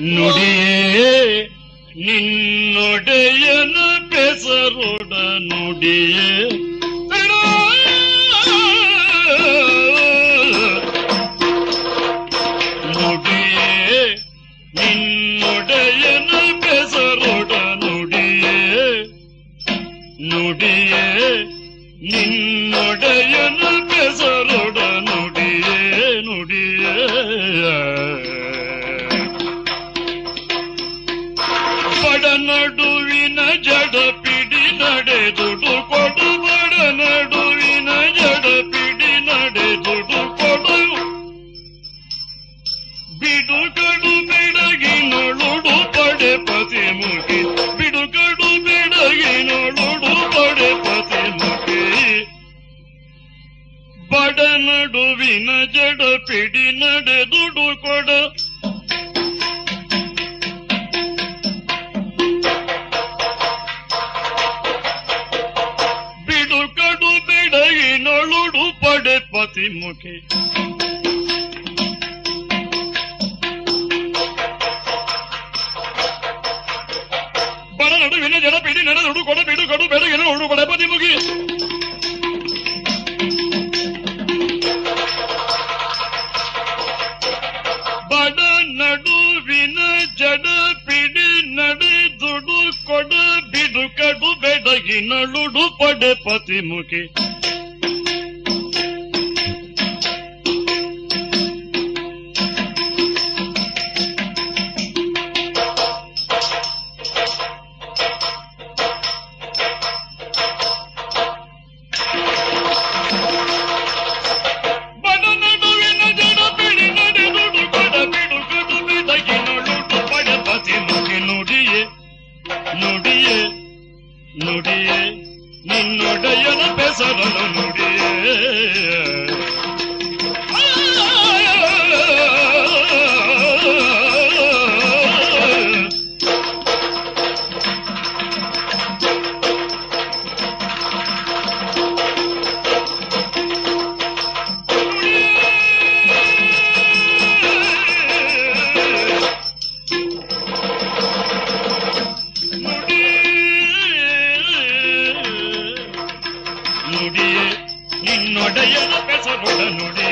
ನುಡಿಯೇ ನಿನ್ನೊಡೆಯನು ಬೆಸರೊಡ ನುಡಿಯೇ. ನುಡಿಯೇ ನಿನ್ನೊಡೆಯನು ಬೆಸರೊಡ ನುಡಿಯೇ. ನುಡಿಯೇ ನಿನ್ನೊಡೆಯನ ಬೆಸರೊಡ ಬಡ ನಡುವಿನ ಜಡ ಪಿಡಿ ನಡೆದುಡು ಕೊಡು ಬಡ ನಡುವಿನ ಜಡ ಪಿಡಿ ನಡೆದುಡು ಕೊಡು ಬಿಡುಗಡು ಬೆಡಗಿನೊಳುಡು ಪಡೆ ಪತಿ ಮುಗಿ ಬಿಡುಗಡು ಬೆಡಗಿನೊಳುಡು ಪಡೆ ಪತಿ ಮುಗಿ ಬಡ ನಡುವಿನ ಜಡ ಪಿಡಿ ನಡೆದುಡು ಕೊಡ ಬೆಡಗಿನೊಳುಡು ಪಡೆ ಪತಿ ಮುಖಿ ಬಡ ನಡುವಿನ ಜಡ ಪಿಡಿ ನಡೆದುಡು ಕೊಡ ಬಿಡುಗಡು ಬೆಡಗಿನ ಉಡು ಪಡೆ ಪತಿ ಮುಗಿ ಬಡ ನಡುವಿನ ಜಡ ಪಿಡಿ ನಡೆದುಡು ಕೊಡ ಬಿಡುಗಡು ಬೆಡಗಿನಳುಡು ಪಡೆ ಪತಿ ಮುಖಿ ಬಡ ನುಡಿಯೇ ನುಡಿಯೇ ನಿನ್ನೊಡೆಯನ ಬೆಸರನು ನುಡಿಯೇ. பெசருடனுடைய பெசருடனுடைய